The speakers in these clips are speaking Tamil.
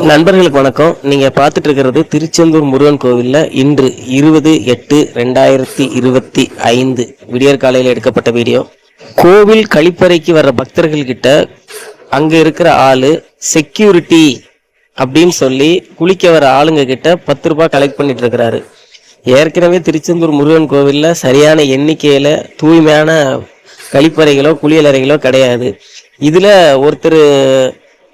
நண்பர்களுக்கு வணக்கம். நீங்க பார்த்துட்டு இருக்கிறது திருச்செந்தூர் முருகன் கோவில்ல இன்று இருபது எட்டு ரெண்டாயிரத்தி இருபத்தி ஐந்து விடியற் காலையில் எடுக்கப்பட்ட வீடியோ. கோவில் கழிப்பறைக்கு வர்ற பக்தர்கள் கிட்ட அங்க இருக்கிற ஆளு செக்யூரிட்டி அப்படின்னு சொல்லி குளிக்க வர ஆளுங்க கிட்ட பத்து ரூபாய் கலெக்ட் பண்ணிட்டு இருக்கிறாரு ஏற்கனவே திருச்செந்தூர் முருகன் கோவில்ல சரியான எண்ணிக்கையில தூய்மையான கழிப்பறைகளோ குளியலறைகளோ கிடையாது. இதுல ஒருத்தர்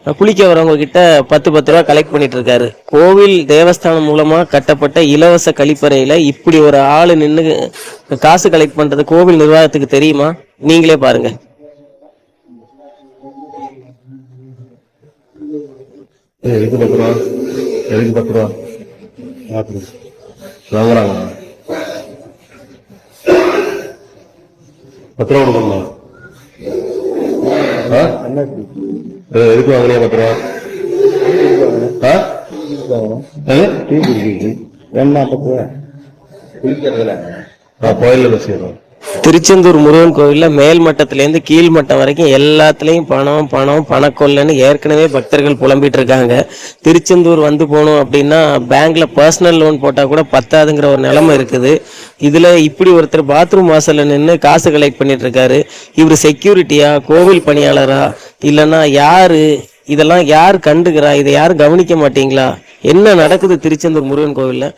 குளிக்க வரவங்க கிட்ட பத்து பத்து ரூபா கலெக்ட் பண்ணிட்டு இருக்காரு கோவில் தேவஸ்தானம் மூலமா கட்டப்பட்ட இலவச கழிப்பறையில இப்படி ஒரு ஆளு நின்று காசு கலெக்ட் பண்றது கோவில் நிர்வாகத்துக்கு தெரியுமா? நீங்களே பாருங்க. ஏய், பத்து ரூபா எதுக்கு வாங்குறாங்க பத்து ரூபா? ஏய், எதுக்கு வாங்குறீங்க பத்து ரூபா? குளிக்கிறதுல கோயில்ல பேசிடுறேன் திருச்செந்தூர் முருகன் கோவிலில் மேல் மட்டத்திலேருந்து கீழ் மட்டம் வரைக்கும் எல்லாத்துலேயும் பணம் பணம் பணக்கொள்ளைன்னு ஏற்கனவே பக்தர்கள் புலம்பிட்டு இருக்காங்க. திருச்செந்தூர் வந்து போகணும் அப்படின்னா பேங்க்ல பர்சனல் லோன் போட்டால் கூட பத்தாதுங்கிற ஒரு நிலைமை இருக்குது. இதில் இப்படி ஒருத்தர் பாத்ரூம் வாசலில் நின்று காசு கலெக்ட் பண்ணிட்டு இருக்காரு. இவர் செக்யூரிட்டியா கோவில் பணியாளரா இல்லைன்னா யாரு இதெல்லாம் யார் கண்டுக்கிறா இதை யாரும் கவனிக்க மாட்டீங்களா? என்ன நடக்குது திருச்செந்தூர் முருகன் கோவிலில்?